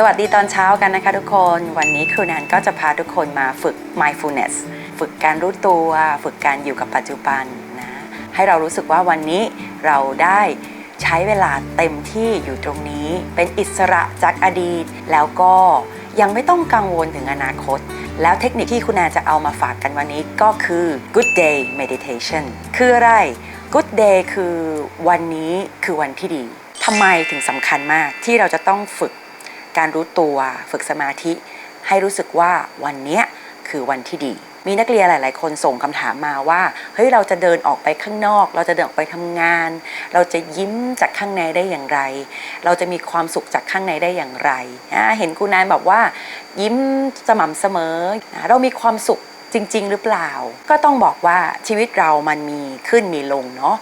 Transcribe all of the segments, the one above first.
สวัสดีตอนเช้ากันนะคะทุกคน วันนี้ครูแนนก็จะพาทุกคนมาฝึก mindfulness ฝึกการรู้ตัว ฝึกการอยู่กับปัจจุบันนะ ให้เรารู้สึกว่าวันนี้เราได้ใช้เวลาเต็มที่อยู่ตรงนี้ เป็นอิสระจากอดีต แล้วก็ยังไม่ต้องกังวลถึงอนาคต แล้วเทคนิคที่คุณแนนจะเอามาฝากกันวันนี้ก็คือ good day meditation คืออะไร good day คือวันนี้คือวันที่ดีทำไมถึงสำคัญมากที่เราจะต้องฝึก การรู้ตัวฝึกสมาธิ ให้รู้สึกว่าวันนี้คือวันที่ดี มีนักเรียนหลาย ๆ คนส่งคำถามมาว่าเฮ้ยเราจะเดินออกไปข้างนอก เราจะเดินออกไปทำงาน เราจะยิ้มจากข้างในได้อย่างไร เราจะมีความสุขจากข้างในได้อย่างไรนะเห็นคุณนายบอกว่า ยิ้มสม่ำเสมอนะเรามีความสุขจริง ๆ หรือเปล่า ก็ต้องบอกว่าชีวิตเรามันมีขึ้นมีลงเนาะ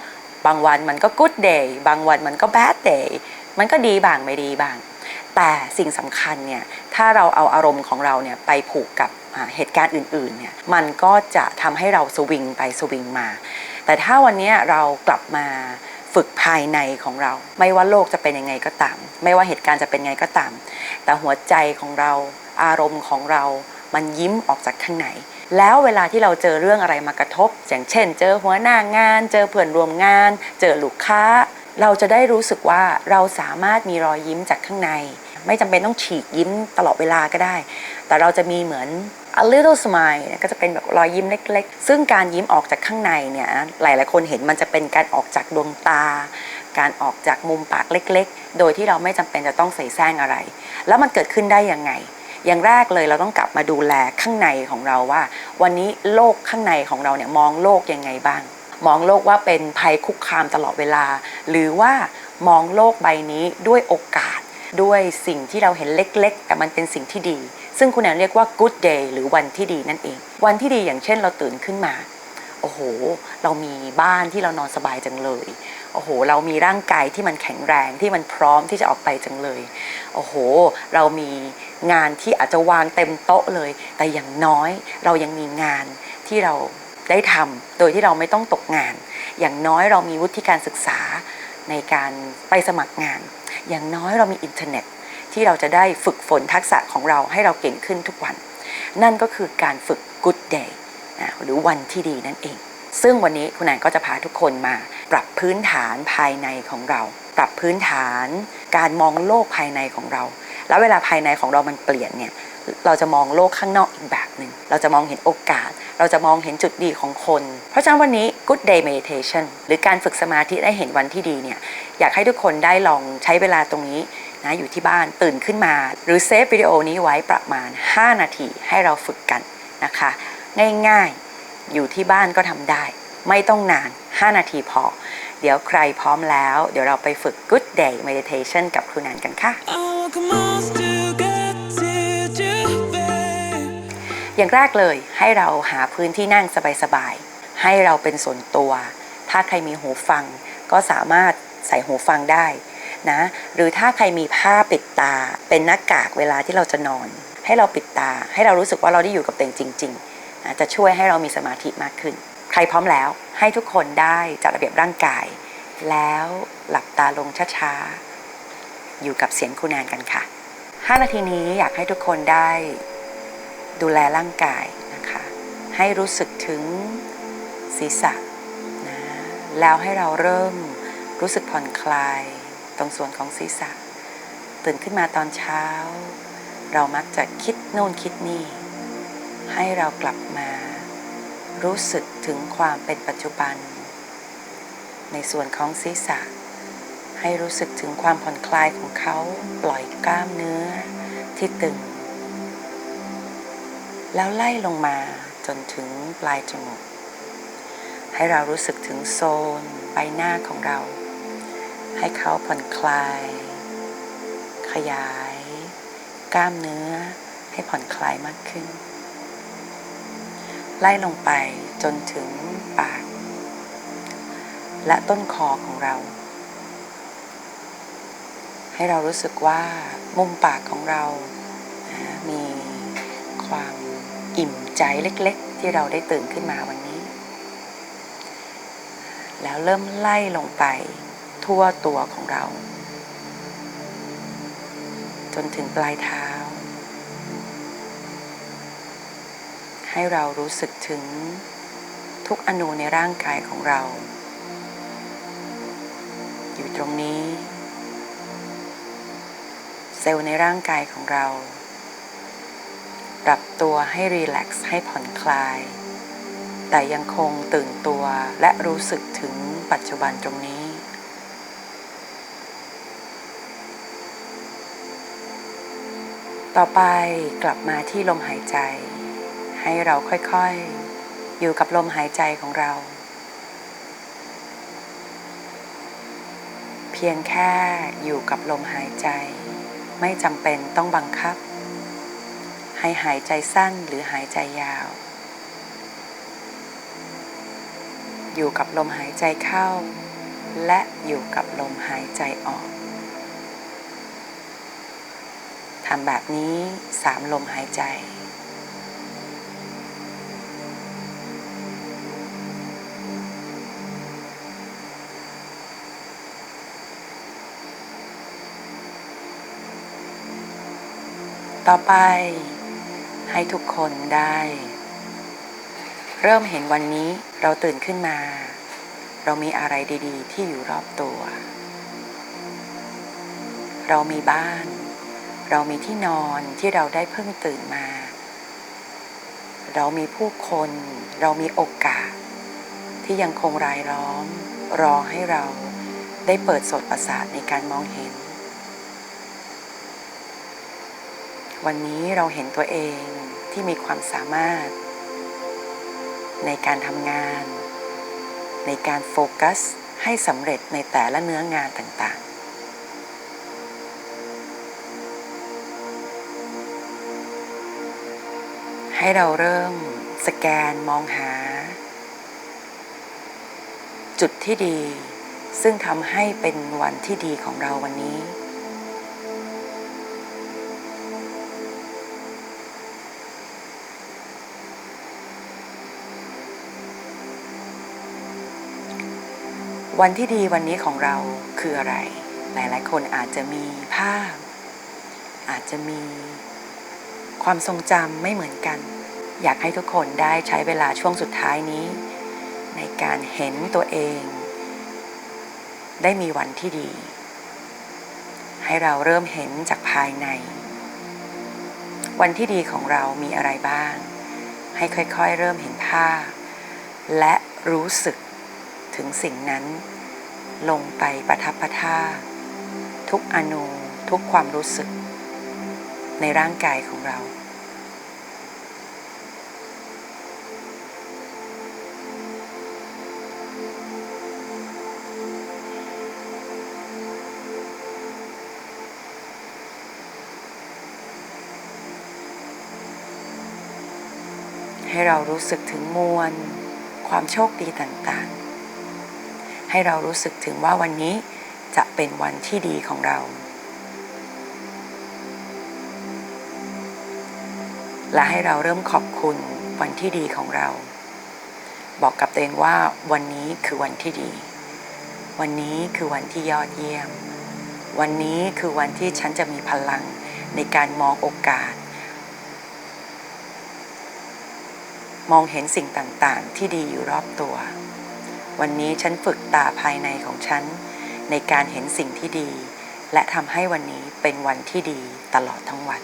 บางวันมันก็ good day บางวันมันก็ bad day มันก็ดีบ้างไม่ดีบ้าง แต่สิ่งสำคัญเนี่ยถ้าเราเอาอารมณ์ของเราเนี่ยไปผูกกับเหตุการณ์อื่นๆเนี่ยมันก็จะทำให้เราสวิงไปสวิงมา แต่ถ้าวันนี้เรากลับมาฝึกภายในของเรา ไม่ว่าโลกจะเป็นยังไงก็ตาม ไม่ว่าเหตุการณ์จะเป็นยังไงก็ตาม แต่หัวใจของเราอารมณ์ของเรามันยิ้มออกจากข้างในแล้วเวลาที่เราเจอเรื่องอะไรมากระทบ อย่างเช่น เจอหัวหน้างาน เจอเพื่อนรวมงาน เจอลูกค้า เราจะได้รู้สึกว่าเราสามารถมีรอยยิ้มจากข้างใน ไม่จำเป็นต้องฉีกยิ้มตลอดเวลาก็ได้ แต่เราจะมีเหมือน a little smile เนี่ยก็จะเป็นแบบรอยยิ้มเล็ก ๆ ซึ่งการยิ้มออกจากข้างในเนี่ยหลายๆคนเห็นมันจะเป็นการออกจากดวงตา การออกจากมุมปากเล็ก ๆ โดยที่เราไม่จำเป็นจะต้องใส่แซงอะไร แล้วมันเกิดขึ้นได้ยังไง อย่างแรกเลยเราต้องกลับมาดูแลข้างในของเราว่า วันนี้โลกข้างในของเราเนี่ยมองโลกยังไงบ้าง มองโลกว่าเป็นภัยคุกคามตลอดเวลา หรือว่ามองโลกใบนี้ด้วยโอกาส ด้วยสิ่งที่เราเห็นเล็กๆ แต่มันเป็นสิ่งที่ดี ซึ่งคุณแอนเรียกว่า good day หรือวันที่ดีนั่นเอง วันที่ดีอย่างเช่นเราตื่นขึ้นมา โอ้โห เรามีบ้านที่เรานอนสบายจังเลย โอ้โห เรามีร่างกายที่มันแข็งแรงที่มันพร้อมที่จะออกไปจังเลย โอ้โห เรามีงานที่อาจจะวางเต็มโต๊ะเลย แต่อย่างน้อยเรายังมีงานที่เราได้ทำโดยที่เราไม่ต้องตกงาน อย่างน้อยเรามีวุฒิการศึกษาในการไปสมัครงาน อย่างน้อยเรามีอินเทอร์เน็ตที่เราจะได้ฝึกฝนทักษะของเราให้เราเก่งขึ้นทุกวัน นั่นก็คือการฝึก good day นะหรือวันที่ดีนั่นเอง ซึ่งวันนี้คุณแอนก็จะพาทุกคนมา ปรับพื้นฐานภายในของเรา ปรับพื้นฐานการมองโลกภายในของเรา แล้วเวลาภายในของเรามันเปลี่ยนเนี่ยเราจะมองโลกข้างนอกอีกแบบหนึ่งเราจะมองเห็นโอกาส เราจะมองเห็นจุดดีของคน เพราะฉะนั้นวันนี้ good day meditation หรือการฝึกสมาธิได้เห็นวันที่ดีเนี่ยอยากให้ทุกคนได้ลองใช้เวลาตรงนี้นะอยู่ที่บ้านตื่นขึ้นมา หรือเซฟวิดีโอนี้ไว้ประมาณ 5 นาทีให้เราฝึกกันนะคะ ง่ายๆอยู่ที่บ้านก็ทำได้ ไม่ต้องนาน 5 นาทีพอ เดี๋ยวใครพร้อมแล้ว เดี๋ยวเราไปฝึก good day meditation กับครูแนนกันค่ะ อย่างแรกเลยให้เราหาพื้นที่นั่งสบายๆ ให้เราเป็นส่วนตัว ถ้าใครมีหูฟังก็สามารถใส่หูฟังได้นะหรือถ้าใครมีผ้าปิดตา เป็นหน้ากากเวลาที่เราจะนอน ให้เราปิดตา ให้เรารู้สึกว่าเราได้อยู่กับตัวเองจริงๆนะจะช่วยให้เรามีสมาธิมากขึ้น ใครพร้อมแล้วให้ทุกคนได้จัดระเบียบร่างกาย แล้วหลับตาลงช้าๆอยู่กับเสียงครูแนนกันค่ะ 5 นาทีนี้อยากให้ทุกคนได้ ดูแลร่างกายนะคะ ให้รู้สึกถึงศีรษะนะแล้วให้เราเริ่มรู้สึกผ่อนคลายตรงส่วนของศีรษะ ตื่นขึ้นมาตอนเช้า เรามักจะคิดโน่นคิดนี่ ให้เรากลับมา รู้สึกถึงความเป็นปัจจุบัน ในส่วนของศีรษะ ให้รู้สึกถึงความผ่อนคลายของเขาปล่อยกล้ามเนื้อที่ตึง แล้วไล่ลงมาจนถึงปลายจมูก ให้เรารู้สึกถึงโซนใบหน้าของเรา ให้เขาผ่อนคลาย ขยาย กล้ามเนื้อให้ผ่อนคลายมากขึ้น ไล่ลงไปจนถึงปาก และต้นคอของเรา ให้เรารู้สึกว่ามุมปากของเรามีความ อิ่มใจเล็กๆ ที่เราได้ตื่นขึ้นมาวันนี้ แล้วเริ่มไล่ลงไปทั่วตัวของเรา จนถึงปลายเท้า ให้เรารู้สึกถึงทุกอนูในร่างกายของเรา อยู่ตรงนี้ เซลล์ในร่างกายของเรา ปรับตัวให้รีแลกซ์ให้ผ่อนคลาย แต่ยังคงตื่นตัวและรู้สึกถึงปัจจุบันตรงนี้ ต่อไปกลับมาที่ลมหายใจ ให้เราค่อยๆ อยู่กับลมหายใจของเรา เพียงแค่อยู่กับลมหายใจ ไม่จำเป็นต้องบังคับ ให้หายใจสั้นหรือหายใจยาว อยู่กับลมหายใจเข้า และอยู่กับลมหายใจออกทำแบบนี้สามลมหายใจต่อไป ให้ทุกคนได้ เริ่มเห็นวันนี้เราตื่นขึ้นมา เรามีอะไรดี ๆ ที่อยู่รอบตัว เรามีบ้าน เรามีที่นอนที่เราได้เพิ่งตื่นมา เรามีผู้คน เรามีโอกาส ที่ยังคงรายล้อม รอให้เราได้เปิดสดประสาทในการมองเห็น วันนี้เราเห็นตัวเองที่มีความสามารถ ในการทำงาน ในการโฟกัสให้สำเร็จในแต่ละเนื้องานต่างๆ ให้เราเริ่มสแกนมองหา จุดที่ดีซึ่งทำให้เป็นวันที่ดีของเราวันนี้ วันที่ดีวันนี้ของเราคืออะไร หลายๆ คนอาจจะมีภาพ อาจจะมีความทรงจำไม่เหมือนกัน อยากให้ทุกคนได้ใช้เวลาช่วงสุดท้ายนี้ ในการเห็นตัวเอง ได้มีวันที่ดี ให้เราเริ่มเห็นจากภายใน วันที่ดีของเรามีอะไรบ้าง ให้ค่อยๆ เริ่มเห็นภาพ และรู้สึก ถึงสิ่งนั้น ลงไปประทับประท่าทุกอนูทุกความรู้สึก ในร่างกายของเรา ให้เรารู้สึกถึงมวลความโชคดีต่างๆ ให้เรารู้สึกถึงว่าวันนี้จะเป็นวันที่ดีของเรา และให้เราเริ่มขอบคุณวันที่ดีของเรา บอกกับตัวเองว่าวันนี้คือวันที่ดี วันนี้คือวันที่ยอดเยี่ยม วันนี้คือวันที่ฉันจะมีพลังในการมองโอกาส มองเห็นสิ่งต่างๆ ที่ดีอยู่รอบตัว วันนี้ฉันฝึกตาภายในของฉัน ในการเห็นสิ่งที่ดี และทำให้วันนี้เป็นวันที่ดีตลอดทั้งวัน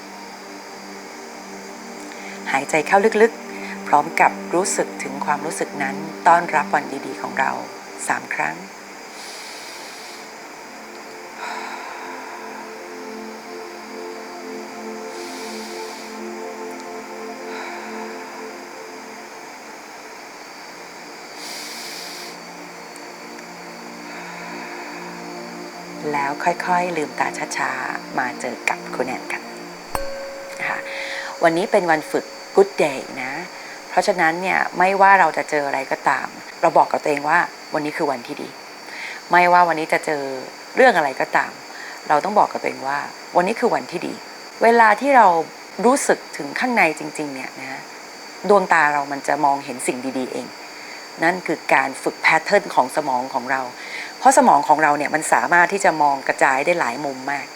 หายใจเข้าลึกๆ พร้อมกับรู้สึกถึงความรู้สึกนั้นต้อนรับวันดีๆของเราสามครั้ง แล้วค่อยๆ ลืมตาช้าๆ มาเจอกับคุณแอนกันนะคะวันนี้เป็นวันฝึก Good Day นะ เพราะฉะนั้นเนี่ยไม่ว่าเราจะเจออะไรก็ตาม เราบอกกับตัวเองว่าวันนี้คือวันที่ดี ไม่ว่าวันนี้จะเจอเรื่องอะไรก็ตาม เราต้องบอกกับตัวเองว่า วันนี้คือวันที่ดี เวลาที่เรารู้สึกถึงข้างในจริงๆเนี่ยนะดวงตาเรามันจะมองเห็นสิ่งดีๆเอง นั่นคือการฝึกแพทเทิร์นของสมองของเรา เพราะสมองของเราเนี่ยมันสามารถที่จะมองกระจายได้หลายมุมมาก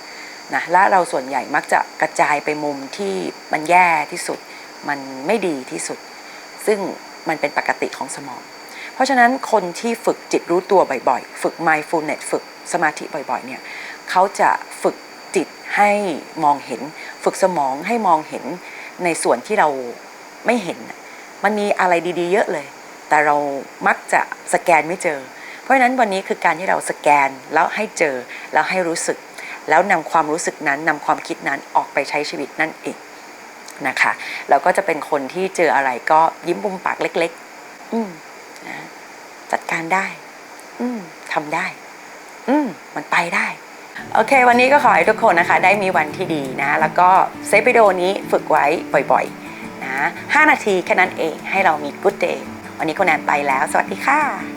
นะและเราส่วนใหญ่มักจะกระจายไปมุมที่มันแย่ที่สุด มันไม่ดีที่สุด ซึ่งมันเป็นปกติของสมอง เพราะฉะนั้นคนที่ฝึกจิตรู้ตัวบ่อยๆ ฝึก mindfulness ฝึกสมาธิบ่อยๆเนี่ยเขาจะฝึกจิตให้มองเห็น ฝึกสมองให้มองเห็นในส่วนที่เราไม่เห็น มันมีอะไรดีๆ เยอะเลย แต่เรามักจะสแกนไม่เจอ เพราะฉะนั้นวันนี้คือการที่เราสแกนแล้วให้เจอแล้วให้รู้สึก แล้วนำความรู้สึกนั้นนำความคิดนั้นออกไปใช้ชีวิตนั่นเองนะคะเราก็จะเป็นคนที่เจออะไรก็ยิ้มมุมปากเล็ก ๆ อืมนะจัดการได้ อืมทำได้ อืมมันไปได้โอเค วันนี้ก็ขอให้ทุกคนนะคะ ได้มีวันที่ดีนะ แล้วก็เซฟวิดีโอนี้ฝึกไว้บ่อยๆนะ5นาทีแค่นั้นเองให้เรามี good day วันนี้คุณแอนไปแล้ว สวัสดีค่ะ